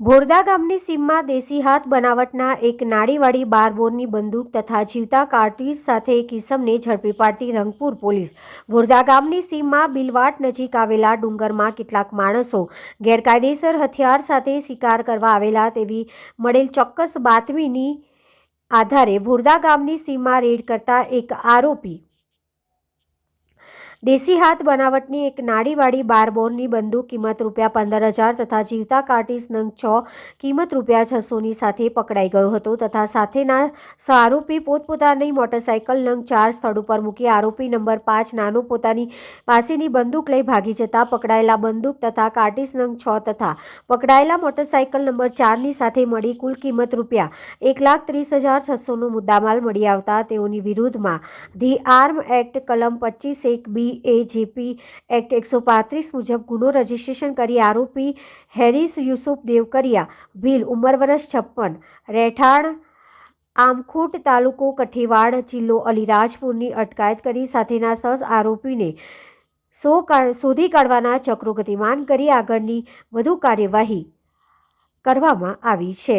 ભોરદા ગામની સીમમાં દેશી હાથ બનાવટના એક નાડીવાળી બારબોરની બંદૂક તથા જીવતા કાર્ટીજ સાથે એક ઝડપી પાડતી રંગપુર પોલીસ. ભોરદા ગામની સીમમાં બિલવાટ નજીક આવેલા ડુંગરમાં કેટલાક માણસો ગેરકાયદેસર હથિયાર સાથે શિકાર કરવા આવેલા તેવી મળેલ ચોક્કસ બાતમીની આધારે ભોરદા ગામની સીમમાં રેડ કરતા એક આરોપી દેશી હાથ બનાવટની એક નાડીવાળી બારબોરની બંદૂક કિંમત રૂપિયા પંદર હજાર તથા જીવતા કાર્ટીસ નંગ છ કિંમત રૂપિયા છસોની સાથે પકડાઈ ગયો હતો તથા સાથેના આરોપી પોતપોતાની મોટરસાઇકલ નંગ ચાર સ્થળ ઉપર મૂકી આરોપી નંબર પાંચ નાનો પોતાની પાસેની બંદૂક લઈ ભાગી જતા પકડાયેલા બંદૂક તથા કાર્ટીસ નંગ છ તથા પકડાયેલા મોટરસાઇકલ નંબર ચારની સાથે મળી કુલ કિંમત રૂપિયા એક લાખ ત્રીસ હજાર છસોનો મુદ્દામાલ મળી આવતા તેઓની વિરુદ્ધમાં ધી આર્મ એક્ટ કલમ પચીસ એક બી એ એક્ટ એકસો પાંત્રીસ મુજબ ગુનો રજીસ્ટ્રેશન કરી આરોપી હેરિસ યુસુફ દેવકરિયા ભીલ ઉંમર વર્ષ છપ્પન, રહેઠાણ આમખોટ તાલુકો કઠેવાડ જિલ્લો અલીરાજપુરની અટકાયત કરી સાથેના સસ આરોપીને સો શોધી કાઢવાના ચક્રો ગતિમાન કરી આગળની વધુ કાર્યવાહી કરવામાં આવી છે.